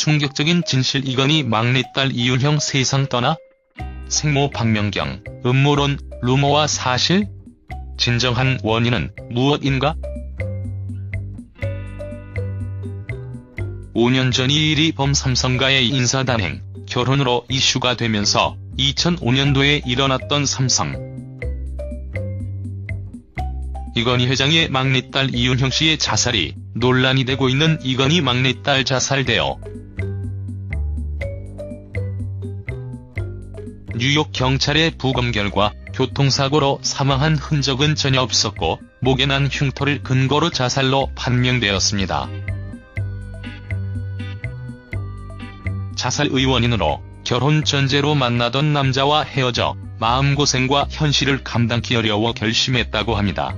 충격적인 진실 이건희 막내딸 이윤형 세상 떠나? 생모 박명경, 음모론, 루머와 사실? 진정한 원인은 무엇인가? 5년 전 이 일이 범삼성과의 인사단행, 결혼으로 이슈가 되면서 2005년도에 일어났던 삼성. 이건희 회장의 막내딸 이윤형 씨의 자살이 논란이 되고 있는 이건희 막내딸 자살대요. 뉴욕 경찰의 부검 결과 교통사고로 사망한 흔적은 전혀 없었고 목에 난 흉터를 근거로 자살로 판명되었습니다. 자살 의원인으로 결혼 전제로 만나던 남자와 헤어져 마음고생과 현실을 감당기 어려워 결심했다고 합니다.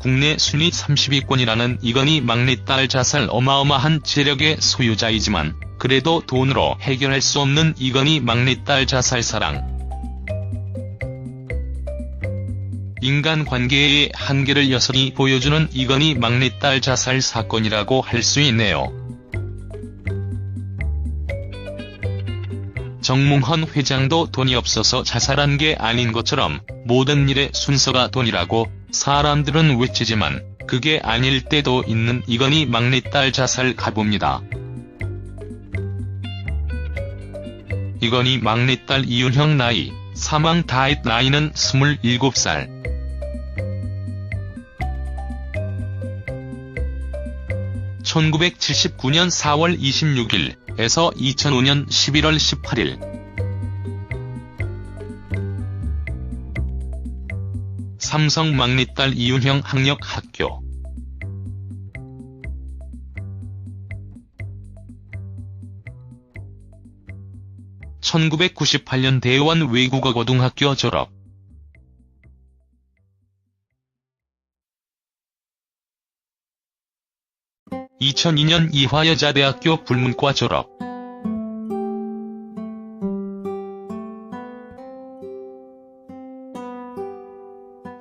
국내 순위 30위권이라는 이건희 막내딸 자살 어마어마한 재력의 소유자이지만 그래도 돈으로 해결할 수 없는 이건희 막내딸 자살 사랑. 인간관계의 한계를 여성이 보여주는 이건희 막내딸 자살 사건이라고 할 수 있네요. 정몽헌 회장도 돈이 없어서 자살한 게 아닌 것처럼 모든 일의 순서가 돈이라고 사람들은 외치지만 그게 아닐 때도 있는 이건희 막내딸 자살 가봅니다. 이건희 막내딸 이윤형 나이, 사망 다잇 나이는 27살. (1979년 4월 26일)에서 (2005년 11월 18일) 삼성 막내딸 이윤형 학력학교 (1998년) 대원 외국어 고등학교 졸업 (2002년) 이화여자대학교 불문과 졸업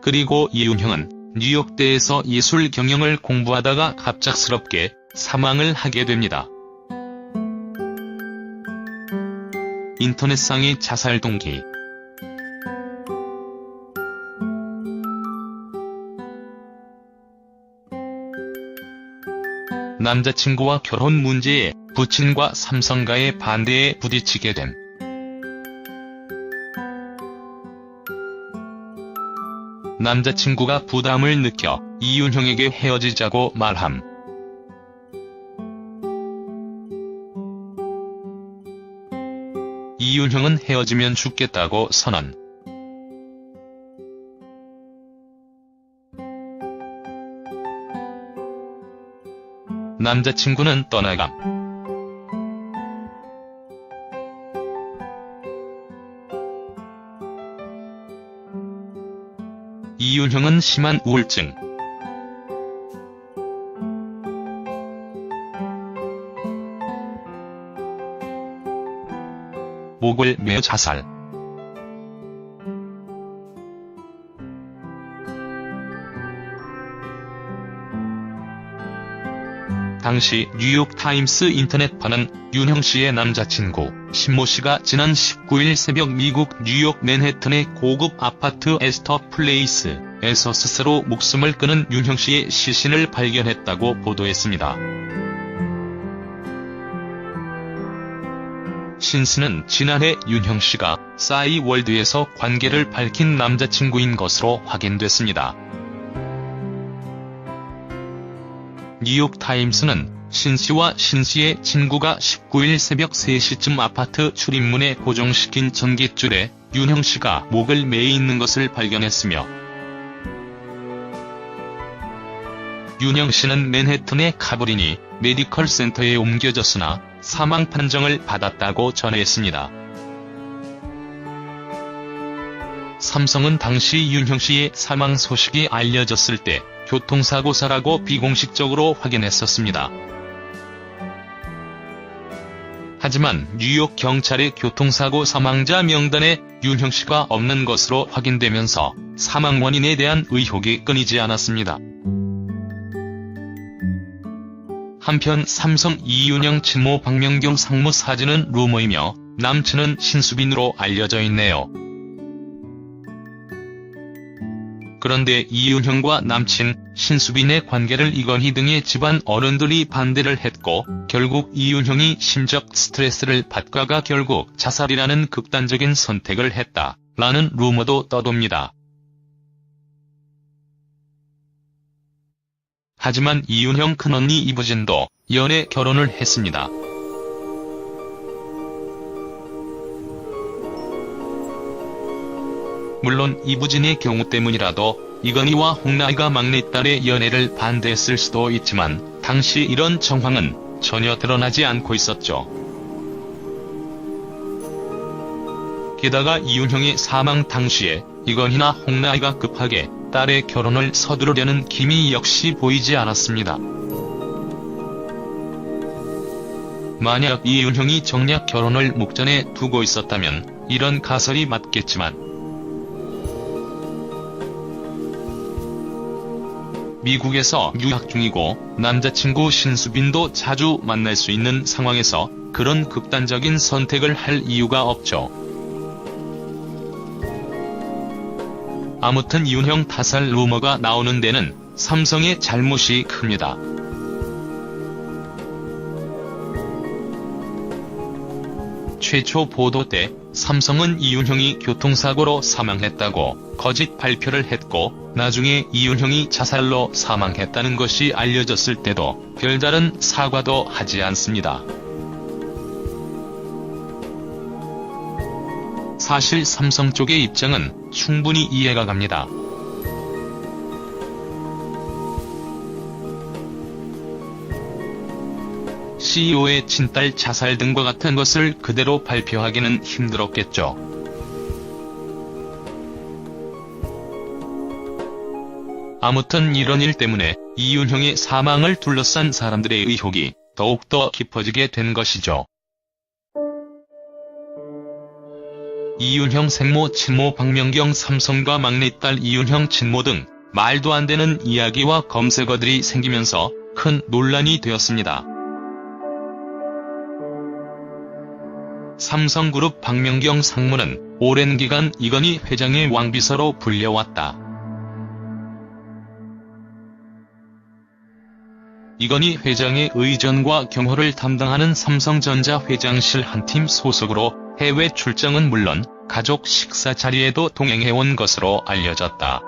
그리고 이윤형은 뉴욕대에서 예술 경영을 공부하다가 갑작스럽게 사망을 하게 됩니다. 인터넷상의 자살 동기 남자친구와 결혼 문제에 부친과 삼성가의 반대에 부딪히게 된 남자친구가 부담을 느껴 이윤형에게 헤어지자고 말함. 이윤형은 헤어지면 죽겠다고 선언. 남자친구는 떠나감. 이윤형은 심한 우울증, 목을 메어 자살. 당시 뉴욕타임스 인터넷판은 윤형 씨의 남자친구 신모 씨가 지난 19일 새벽 미국 뉴욕 맨해튼의 고급 아파트 에스터 플레이스에서 스스로 목숨을 끊은 윤형 씨의 시신을 발견했다고 보도했습니다. 신스는 지난해 윤형 씨가 싸이월드에서 관계를 밝힌 남자친구인 것으로 확인됐습니다. 뉴욕타임스는 신 씨와 신 씨의 친구가 19일 새벽 3시쯤 아파트 출입문에 고정시킨 전깃줄에 윤형 씨가 목을 매 있는 것을 발견했으며 윤형 씨는 맨해튼의 카브리니 메디컬 센터에 옮겨졌으나 사망 판정을 받았다고 전했습니다. 삼성은 당시 윤형 씨의 사망 소식이 알려졌을 때 교통사고사라고 비공식적으로 확인했었습니다. 하지만 뉴욕 경찰의 교통사고 사망자 명단에 윤형 씨가 없는 것으로 확인되면서 사망 원인에 대한 의혹이 끊이지 않았습니다. 한편 삼성 이윤영 친모 박명경 상무 사진은 루머이며 남친은 신수빈으로 알려져 있네요. 그런데 이윤형과 남친, 신수빈의 관계를 이건희 등의 집안 어른들이 반대를 했고 결국 이윤형이 심적 스트레스를 받다가 결국 자살이라는 극단적인 선택을 했다. 라는 루머도 떠돕니다. 하지만 이윤형 큰언니 이부진도 연애 결혼을 했습니다. 물론 이부진의 경우 때문이라도 이건희와 홍나이가 막내딸의 연애를 반대했을 수도 있지만 당시 이런 정황은 전혀 드러나지 않고 있었죠. 게다가 이윤형의 사망 당시에 이건희나 홍나이가 급하게 딸의 결혼을 서두르려는 기미 역시 보이지 않았습니다. 만약 이윤형이 정략 결혼을 목전에 두고 있었다면 이런 가설이 맞겠지만 미국에서 유학 중이고 남자친구 신수빈도 자주 만날 수 있는 상황에서 그런 극단적인 선택을 할 이유가 없죠. 아무튼 이윤형 타살 루머가 나오는 데는 삼성의 잘못이 큽니다. 최초 보도 때 삼성은 이윤형이 교통사고로 사망했다고 거짓 발표를 했고 나중에 이윤형이 자살로 사망했다는 것이 알려졌을 때도 별다른 사과도 하지 않습니다. 사실 삼성 쪽의 입장은 충분히 이해가 갑니다. CEO의 친딸 자살 등과 같은 것을 그대로 발표하기는 힘들었겠죠. 아무튼 이런 일 때문에 이윤형의 사망을 둘러싼 사람들의 의혹이 더욱더 깊어지게 된 것이죠. 이윤형 생모 친모 박명경 삼성과 막내딸 이윤형 친모 등 말도 안 되는 이야기와 검색어들이 생기면서 큰 논란이 되었습니다. 삼성그룹 박명경 상무는 오랜 기간 이건희 회장의 왕비서로 불려왔다. 이건희 회장의 의전과 경호를 담당하는 삼성전자 회장실 한 팀 소속으로 해외 출장은 물론 가족 식사 자리에도 동행해온 것으로 알려졌다.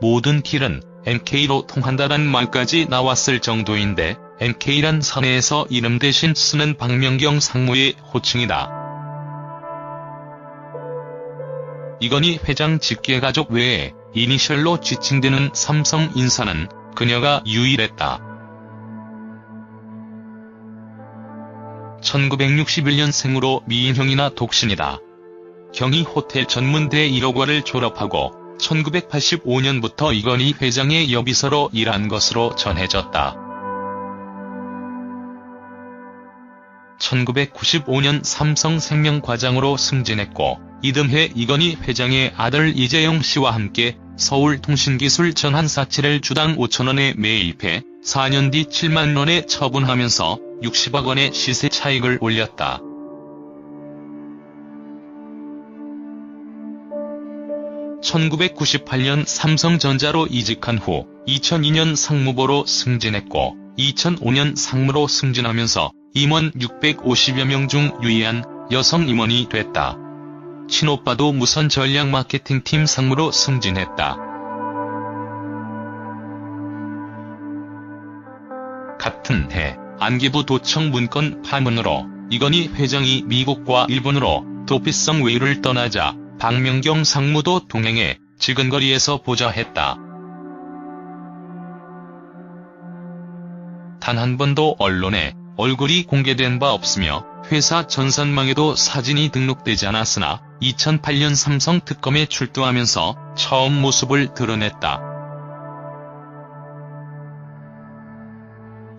모든 길은 NK로 통한다란 말까지 나왔을 정도인데 NK란 선내에서 이름 대신 쓰는 박명경 상무의 호칭이다. 이건희 회장 직계 가족 외에 이니셜로 지칭되는 삼성 인사는 그녀가 유일했다. 1961년생으로 미인형이나 독신이다. 경희 호텔 전문대 1호과를 졸업하고 1985년부터 이건희 회장의 여비서로 일한 것으로 전해졌다. 1995년 삼성생명과장으로 승진했고 이듬해 이건희 회장의 아들 이재용 씨와 함께 서울통신기술 전환사채를 주당 5천원에 매입해 4년 뒤 7만원에 처분하면서 60억 원의 시세 차익을 올렸다. (1998년) 삼성전자로 이직한 후 2002년 상무보로 승진했고 2005년 상무로 승진하면서 임원 650여 명 중 유일한 여성 임원이 됐다. 친오빠도 무선 전략 마케팅팀 상무로 승진했다. 같은 해 안기부 도청 문건 파문으로 이건희 회장이 미국과 일본으로 도피성 외유를 떠나자 박명경 상무도 동행해 지근거리에서 보좌했다. 단 한 번도 언론에 얼굴이 공개된 바 없으며 회사 전산망에도 사진이 등록되지 않았으나 2008년 삼성 특검에 출두하면서 처음 모습을 드러냈다.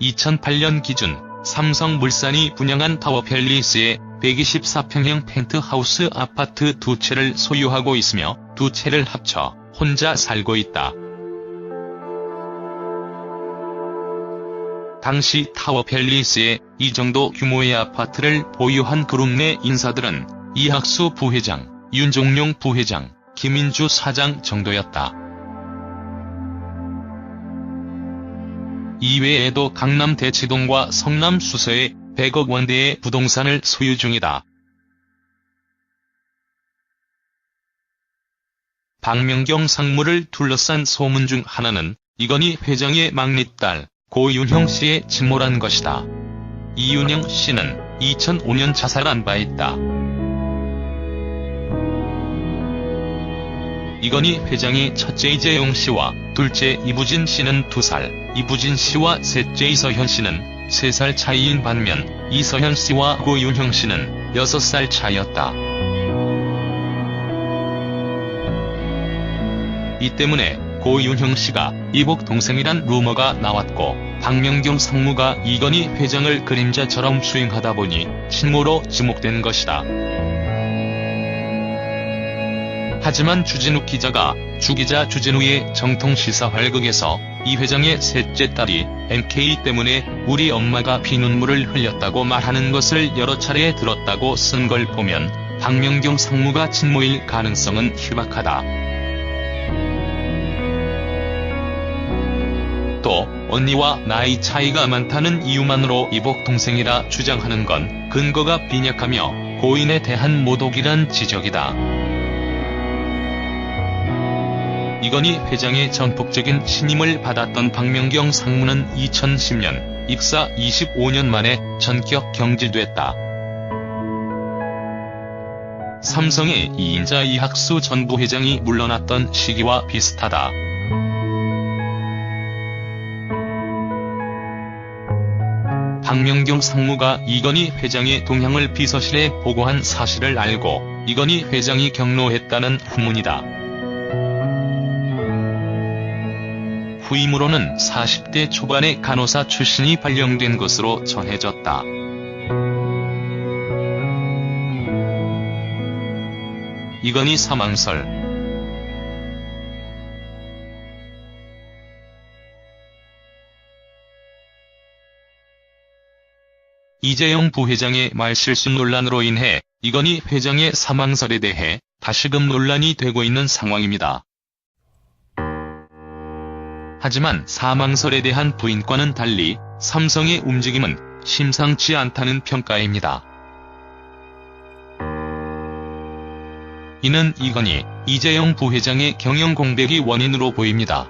2008년 기준 삼성물산이 분양한 타워팰리스의 124평형 펜트하우스 아파트 두 채를 소유하고 있으며 두 채를 합쳐 혼자 살고 있다. 당시 타워 팰리스에 이 정도 규모의 아파트를 보유한 그룹 내 인사들은 이학수 부회장, 윤종룡 부회장, 김인주 사장 정도였다. 이외에도 강남 대치동과 성남 수서에 100억 원대의 부동산을 소유 중이다. 박명경 상무를 둘러싼 소문 중 하나는 이건희 회장의 막내딸 고윤형 씨의 침몰한 것이다. 이윤형 씨는 2005년 자살한 바 있다. 이건희 회장이 첫째 이재용 씨와 둘째 이부진 씨는 2살, 이부진 씨와 셋째 이서현 씨는 3살 차이인 반면 이서현 씨와 고윤형 씨는 6살 차이였다. 이 때문에 고윤형 씨가 이복 동생이란 루머가 나왔고 박명경 상무가 이건희 회장을 그림자처럼 수행하다 보니 친모로 지목된 것이다. 하지만 주진우 기자가 주기자 주진우의 정통시사 활극에서 이 회장의 셋째 딸이 MK 때문에 우리 엄마가 피눈물을 흘렸다고 말하는 것을 여러 차례 들었다고 쓴 걸 보면 박명경 상무가 친모일 가능성은 희박하다. 또 언니와 나이 차이가 많다는 이유만으로 이복 동생이라 주장하는 건 근거가 빈약하며 고인에 대한 모독이란 지적이다. 이건희 회장의 전폭적인 신임을 받았던 박명경 상무는 2010년 입사 25년 만에 전격 경질됐다. 삼성의 이인자 이학수 전 부회장이 물러났던 시기와 비슷하다. 박명경 상무가 이건희 회장의 동향을 비서실에 보고한 사실을 알고 이건희 회장이 경로했다는 후문이다. 후임으로는 40대 초반의 간호사 출신이 발령된 것으로 전해졌다. 이건희 사망설 이재용 부회장의 말실수 논란으로 인해 이건희 회장의 사망설에 대해 다시금 논란이 되고 있는 상황입니다. 하지만 사망설에 대한 부인과는 달리 삼성의 움직임은 심상치 않다는 평가입니다. 이는 이건희, 이재용 부회장의 경영 공백이 원인으로 보입니다.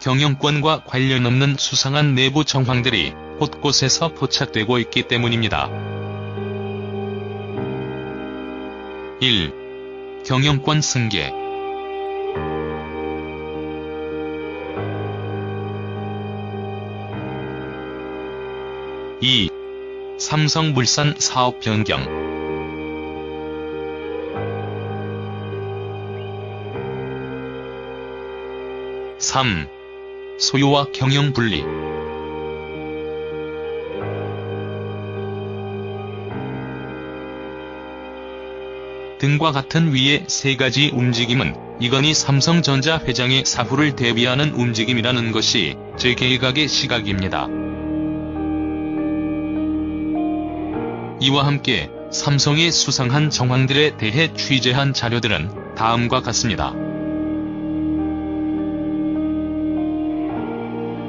경영권과 관련 없는 수상한 내부 정황들이 곳곳에서 포착되고 있기 때문입니다. 1. 경영권 승계 2. 삼성물산 사업 변경 3. 소유와 경영 분리 등과 같은 위의 세 가지 움직임은 이건희 삼성전자 회장의 사후를 대비하는 움직임이라는 것이 제 개각의 시각입니다. 이와 함께 삼성의 수상한 정황들에 대해 취재한 자료들은 다음과 같습니다.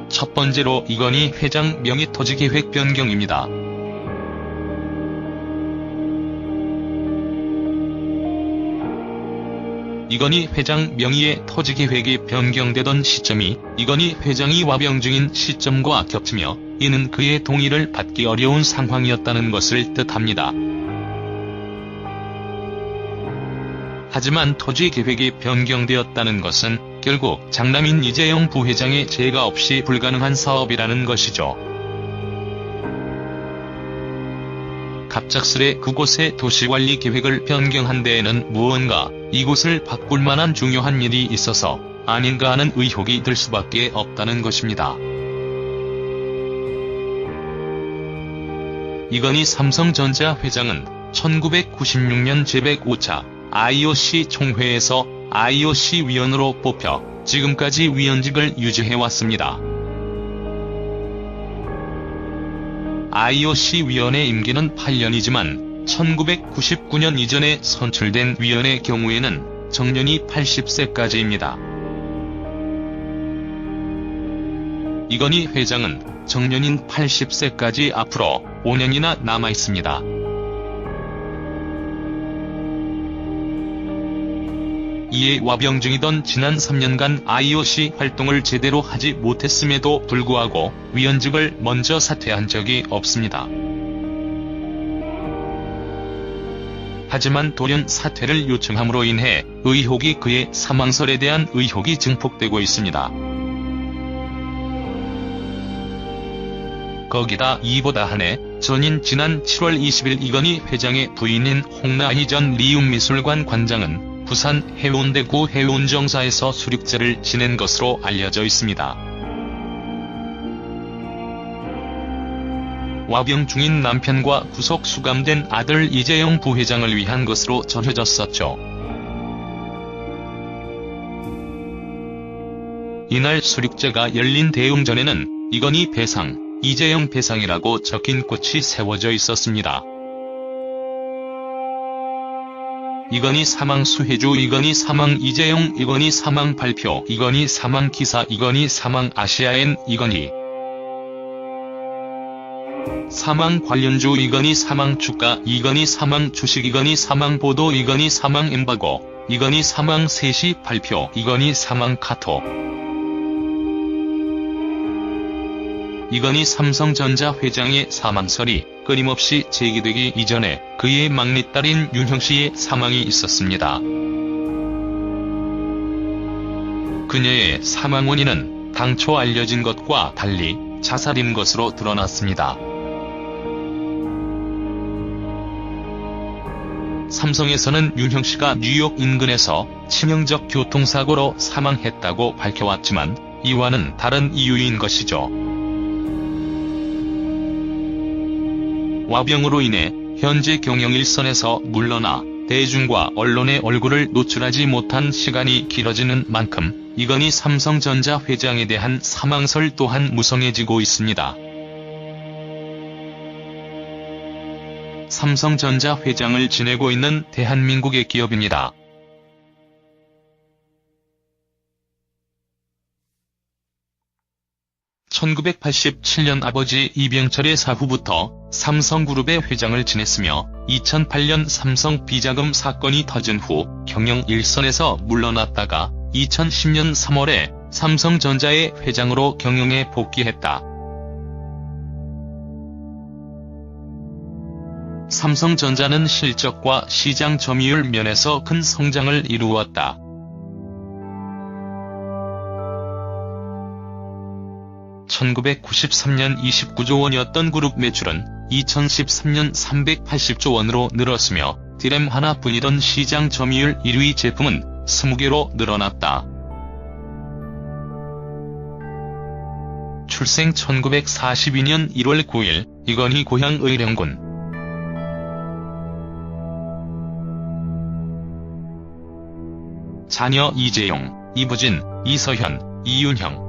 첫 번째로 이건희 회장 명의 토지 계획 변경입니다. 이건희 회장 명의의 토지계획이 변경되던 시점이 이건희 회장이 와병 중인 시점과 겹치며 이는 그의 동의를 받기 어려운 상황이었다는 것을 뜻합니다. 하지만 토지 계획이 변경되었다는 것은 결국 장남인 이재용 부회장의 제가 없이 불가능한 사업이라는 것이죠. 갑작스레 그곳의 도시관리 계획을 변경한 데에는 무언가 이곳을 바꿀 만한 중요한 일이 있어서 아닌가 하는 의혹이 들 수밖에 없다는 것입니다. 이건희 삼성전자 회장은 1996년 제105차 IOC 총회에서 IOC 위원으로 뽑혀 지금까지 위원직을 유지해왔습니다. IOC 위원회 임기는 8년이지만 1999년 이전에 선출된 위원의 경우에는 정년이 80세까지입니다. 이건희 회장은 정년인 80세까지 앞으로 5년이나 남아 있습니다. 이에 와병 중이던 지난 3년간 IOC 활동을 제대로 하지 못했음에도 불구하고 위원직을 먼저 사퇴한 적이 없습니다. 하지만 돌연 사퇴를 요청함으로 인해 의혹이 그의 사망설에 대한 의혹이 증폭되고 있습니다. 거기다 이보다 한해 전인 지난 7월 20일 이건희 회장의 부인인 홍나희 전 리움미술관 관장은 부산 해운대구 해운정사에서 수륙제를 지낸 것으로 알려져 있습니다. 와병 중인 남편과 구속 수감된 아들 이재영 부회장을 위한 것으로 전해졌었죠. 이날 수륙제가 열린 대웅전에는 이건희 배상, 이재영 배상이라고 적힌 꽃이 세워져 있었습니다. 이건희 사망 수혜주 이건희 사망 이재용 이건희 사망 발표 이건희 사망 기사 이건희 사망 아시아엔 이건희 사망 관련주 이건희 사망 주가 이건희 사망 주식 이건희 사망 보도 이건희 사망 엠바고 이건희 사망 3시 발표 이건희 사망 카톡 이건희 삼성전자 회장의 사망설이 끊임없이 제기되기 이전에 그의 막내딸인 윤형 씨의 사망이 있었습니다. 그녀의 사망 원인은 당초 알려진 것과 달리 자살인 것으로 드러났습니다. 삼성에서는 윤형 씨가 뉴욕 인근에서 치명적 교통사고로 사망했다고 밝혀왔지만 이와는 다른 이유인 것이죠. 와병으로 인해 현재 경영 일선에서 물러나 대중과 언론의 얼굴을 노출하지 못한 시간이 길어지는 만큼 이건희 삼성전자 회장에 대한 사망설 또한 무성해지고 있습니다. 삼성전자 회장을 지내고 있는 대한민국의 기업입니다. 1987년 아버지 이병철의 사후부터 삼성그룹의 회장을 지냈으며 2008년 삼성 비자금 사건이 터진 후 경영 일선에서 물러났다가 2010년 3월에 삼성전자의 회장으로 경영에 복귀했다. 삼성전자는 실적과 시장 점유율 면에서 큰 성장을 이루었다. 1993년 29조 원이었던 그룹 매출은 2013년 380조 원으로 늘었으며 디램 하나뿐이던 시장 점유율 1위 제품은 20개로 늘어났다. 출생 1942년 1월 9일 이건희 고향 의령군 자녀 이재용, 이부진, 이서현, 이윤형